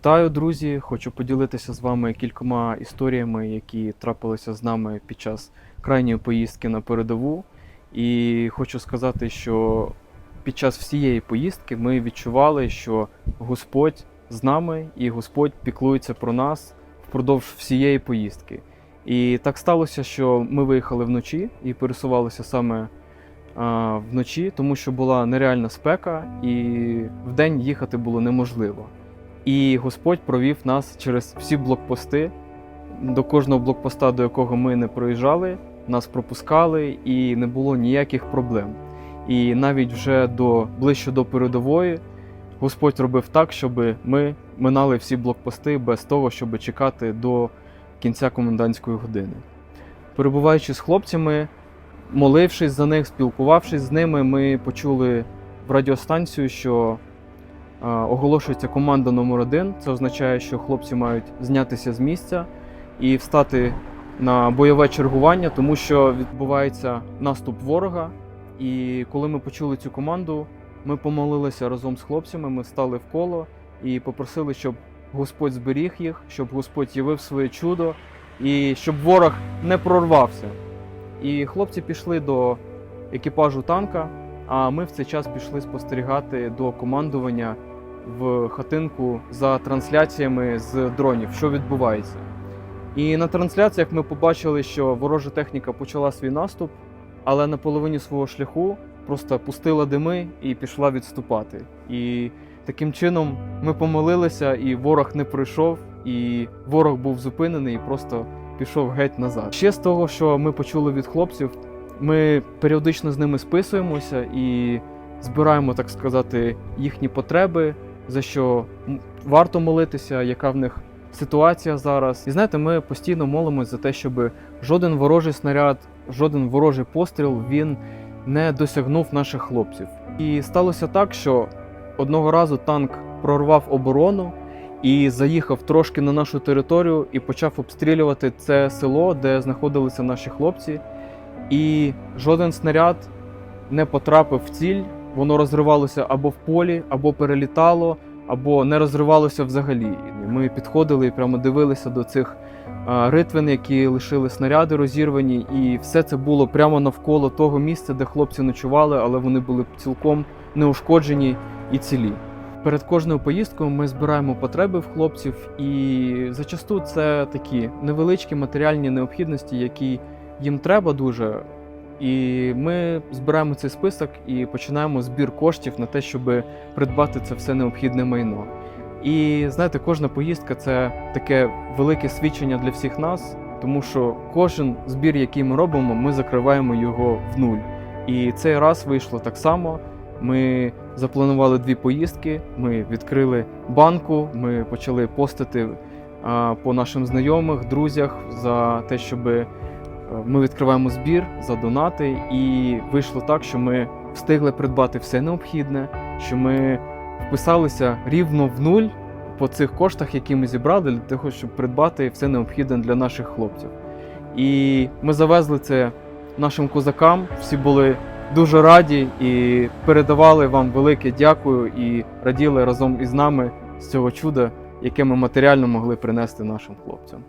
Вітаю, друзі! Хочу поділитися з вами кількома історіями, які трапилися з нами під час крайньої поїздки на передову. І хочу сказати, що під час всієї поїздки ми відчували, що Господь з нами і Господь піклується про нас впродовж всієї поїздки. І так сталося, що ми виїхали вночі і пересувалися саме вночі, тому що була нереальна спека, і вдень їхати було неможливо. І Господь провів нас через всі блокпости. До кожного блокпоста, до якого ми не проїжджали, нас пропускали і не було ніяких проблем. І навіть вже до ближче до передової Господь робив так, щоб ми минали всі блокпости без того, щоб чекати до кінця комендантської години. Перебуваючи з хлопцями, молившись за них, спілкувавшись з ними, ми почули в радіостанцію, що оголошується команда номер один. Це означає, що хлопці мають знятися з місця і встати на бойове чергування, тому що відбувається наступ ворога. І коли ми почули цю команду, ми помолилися разом з хлопцями, ми стали в коло і попросили, щоб Господь зберіг їх, щоб Господь явив своє чудо і щоб ворог не прорвався. І хлопці пішли до екіпажу танка, а ми в цей час пішли спостерігати до командування в хатинку за трансляціями з дронів, що відбувається. І на трансляціях ми побачили, що ворожа техніка почала свій наступ, але на половині свого шляху просто пустила дими і пішла відступати. І таким чином ми помолилися, і ворог не пройшов, і ворог був зупинений і просто пішов геть назад. Ще з того, що ми почули від хлопців, ми періодично з ними списуємося і збираємо, так сказати, їхні потреби, за що варто молитися, яка в них ситуація зараз. І знаєте, ми постійно молимось за те, щоб жоден ворожий снаряд, жоден ворожий постріл він не досягнув наших хлопців. І сталося так, що одного разу танк прорвав оборону і заїхав трошки на нашу територію і почав обстрілювати це село, де знаходилися наші хлопці. І жоден снаряд не потрапив в ціль, воно розривалося або в полі, або перелітало, або не розривалося взагалі. Ми підходили і прямо дивилися до цих ритвин, які лишили снаряди розірвані, і все це було прямо навколо того місця, де хлопці ночували, але вони були цілком неушкоджені і цілі. Перед кожною поїздкою ми збираємо потреби в хлопців, і зачасту це такі невеличкі матеріальні необхідності, які їм треба дуже. І ми збираємо цей список і починаємо збір коштів на те, щоб придбати це все необхідне майно. І знаєте, кожна поїздка це таке велике свідчення для всіх нас, тому що кожен збір, який ми робимо, ми закриваємо його в нуль. І цей раз вийшло так само. Ми запланували дві поїздки. Ми відкрили банку, ми почали постити по нашим знайомих, друзях за те, щоб е, ми відкриваємо збір за донати, і вийшло так, що ми встигли придбати все необхідне, що ми вписалися рівно в нуль по цих коштах, які ми зібрали, для того, щоб придбати все необхідне для наших хлопців. І ми завезли це нашим козакам. Всі були дуже раді і передавали вам велике дякую і раділи разом із нами з цього чуда, яке ми матеріально могли принести нашим хлопцям.